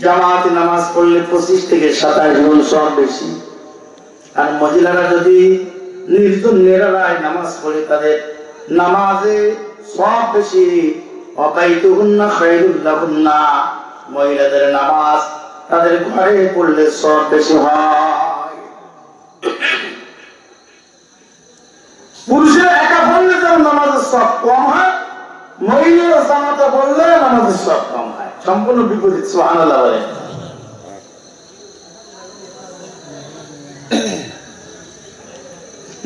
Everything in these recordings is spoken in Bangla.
জামাতে নামাজ পড়লে পঁচিশ থেকে সাতাশ গুণ সব বেশি। আর মহিলারা যদি নামাজ পড়ে, তাদের নামাজে সব বেশি। মহিলাদের নামাজ তাদের ঘরে পড়লে সব বেশি হয় পুরুষের একা পড়লে যেমন নামাজের সব কম হয় মহিলার জামাটা বললে নামাজের সব কম হয়। সম্পূর্ণ বিপরীত সোহান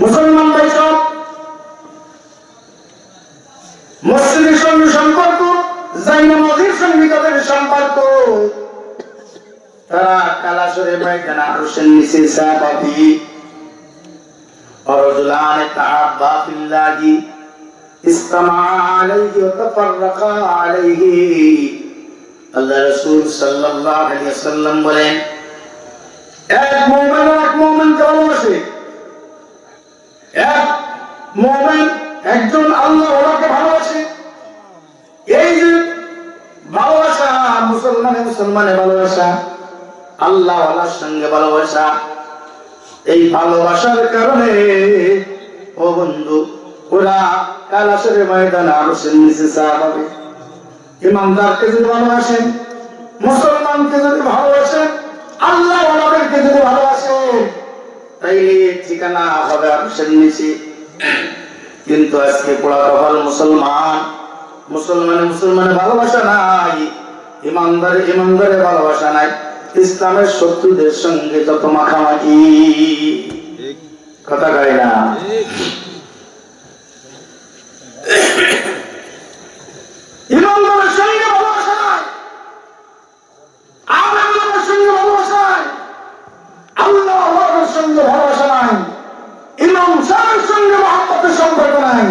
মুসলমান ভাই সব মসজিদের সঙ্গে সম্পর্ক যাই নামাজের সঙ্গে তাদের সম্পর্ক। তারা কালাসরে পায়খানা আরশের নিচে সাহাবাতি, অরজুলান ফিল্লাহি الله استمعا عليه وتفرقا عليه আল্লাহ রসুল সাল্লাল্লাহু আলাইহি ওয়াসাল্লাম বলেন এক মুমিন আর এক মুমিনকে ভালোবাসে এক মুমিন একজন আল্লাহ ওনাকে ভালোবাসে এই যে ভালোবাসা মুসলমানে মুসলমানে ভালোবাসা আল্লাহ ওনার সঙ্গে ভালোবাসা এই ভালোবাসার কারণে ও বন্ধু ওরা কালাসের ময়দানে আরও সে নিচে চা পাবে। ইমানদারকে যদি ভালোবাসেন মুসলমানকে যদি ভালোবাসেন আল্লাহ ওনাদেরকে যদি ভালোবাসেন তাইলে ঠিকানা হবে আরশের নিচে। কিন্তু আজকে পোড়া কপাল মুসলমান মুসলমানে মুসলমানে ভালোবাসা নাই ইমানদারে ইমানদারে ভালোবাসা নাই ইসলামের শত্রুদের সঙ্গে যত মাখামাখি। কথা কয় না ইমানদারের সঙ্গে ভালোবাসা নাই আলেমদের সঙ্গে ভালোবাসা নাই আল্লাহ আল্লাহর সঙ্গে ভালোবাসা নাই ইমাম সাহেবের সঙ্গে মহাব্বতের সম্পর্ক নাই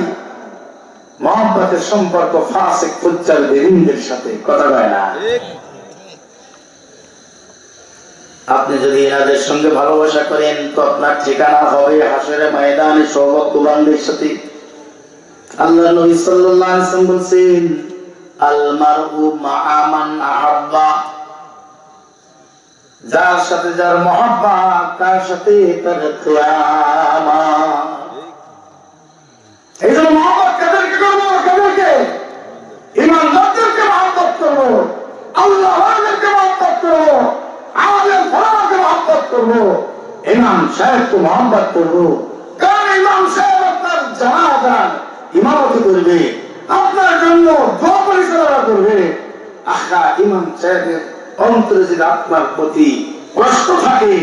মহাব্বতের সম্পর্ক ফাসিক ফুজ্জাল বেরিনদের সাথে। কথা কয় না? আপনি যদি এনাদের সঙ্গে ভালোবাসা করেন তো আপনার ঠিকানা হবে হাসরে ময়দানে সৌভাগ্যবানদের সাথে। আল্লাহ নবী সাল্লাল্লাহু আলাইহি ওয়াসাল্লাম বলেন আল মারউ মা'a মান আহাব্বা। যার সাথে যার মহব্বত তার সাথে তার কিয়ামত এই জন্য মহব্বত কাদেরকে করব কাদেরকে ইমানদারদেরকে মহব্বত করব আল্লাহ ওয়াদেরকে মহব্বত করব আমাদের ফলাকে মহব্বত করব ইমাম সাহেবকে মহব্বত করব কারণ ইমাম সাহেব আপনার জানাজান ইমামতি করবে। আপনার জন্য দোয়া পরিচালনা করবে। আখা ইমাম সাহেবের অন্তরে যদি আপনার প্রতি কষ্ট থাকে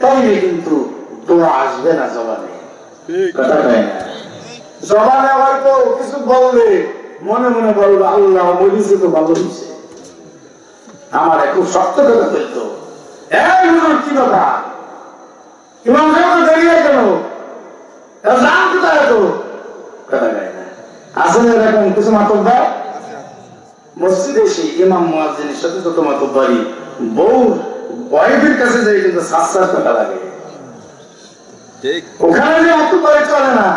তাইলে কিন্তু দোয়া আসবে না জবানে। কথা কয় না? জবানে হয়তো কিছু বলবে মনে মনে বলবে আল্লাহ তো ভালো হয়েছে আমার খুব শক্ত কথা বলতো এই কি কথা? ইমাম সাহেব দাঁড়িয়ে কেন জান কোথায় তো আসলে এরকম কিছু মাতব্বার? মসজিদে এসে ইমাম মুয়াজ্জিনের সাথে যত মাতব্বারি বউ ওয়াইফের কাছে যাই কিন্তু সাত সাত টাকা লাগে। ওখানে যে মাতব্বারি চলে না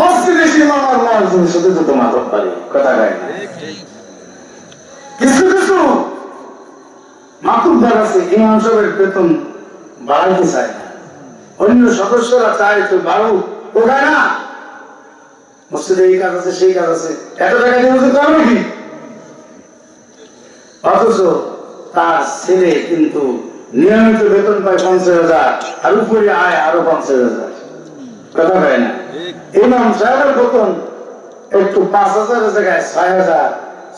মসজিদে এসে ইমাম আর মুয়াজ্জিনের সাথে যত মাতব্বারি কথা কয় না। কিছু কিছু মাতুব্বার আছে ইমাম সাহেবের বেতন বাড়াইতে চায় না। অন্য সদস্যরা চায় তো বাড়ুক ও খায় না? মসজিদে এই কাজ আছে, সেই কাজ আছে। এত টাকা দিয়ে বুঝতে পারবে কি? অথচ তার ছেলে কিন্তু নিয়মিত বেতন পায় পঞ্চাশ হাজার, আর উপরে আয় আরও পঞ্চাশ হাজার। কথা হয় না? ইমাম সাহেবের বেতন একটু পাঁচ হাজারের জায়গায় ছয় হাজার,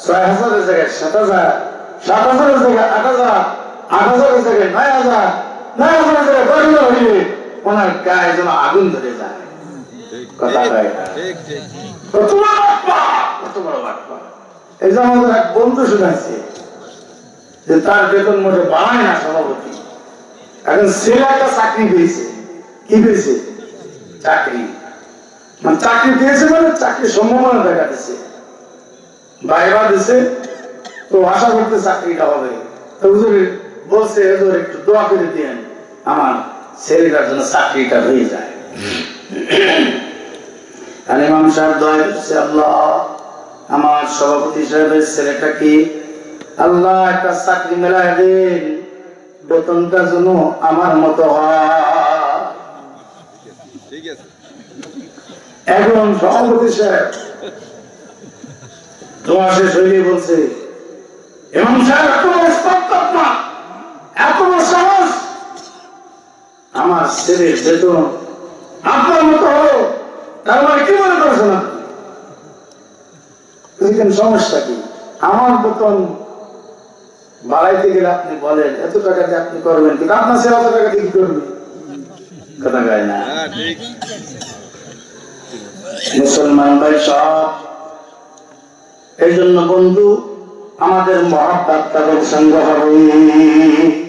ছয় হাজারের জায়গায় সাত হাজার, সাত হাজারের জায়গায় আট হাজার, আট হাজারের জায়গায় নয় হাজার, নয় হাজারের জায়গায় দশ হাজার হইলে ওনার গায়ে যেন আগুন ধরে যায়। কথা কত বড় বাটপা। এই যে আমাদের এক বন্ধু শুনাইছে যে তার বেতন মোটে বাড়ায় না সভাপতি। এখন ছেলে একটা চাকরি পেয়েছে। কি পেয়েছে? চাকরি। মানে চাকরি পেয়েছে মানে চাকরির সম্ভাবনা দেখা দিচ্ছে বাইবা দিছে তো আশা করতে চাকরিটা হবে। তো হুজুর বলছে হুজুর একটু দোয়া করে দিয়েন আমার ছেলেটার জন্য চাকরিটা হয়ে যায়। আর ইমাম সাহেব দয়া করছে আল্লাহ, আমার সভাপতি সাহেবের ছেলেটা কি? আল্লাহ, একটা চাকরি মেলায় দিন, বেতনটা যেন আমার মতো এখন সভাপতি সাহেব তোমার শেষ হইলে বলছে, ইমাম সাহেব, এত বড় এত বড় সাহস আমার ছেলের বেতন। আপনার মতো হলো তার মানে কি মনে করছেন আপনি? সমস্যা কি? আমার বেতন বাড়াইতে গেলে আপনি বলেন এত টাকা দিয়ে আপনি করবেন কিন্তু আপনার ছেলে এত টাকা দিয়ে করবে? কথা গায় না। হ্যাঁ মুসলমান ভাই সব। এই জন্য বন্ধু আমাদের মহাব্বাত তাদের সঙ্গ হবে।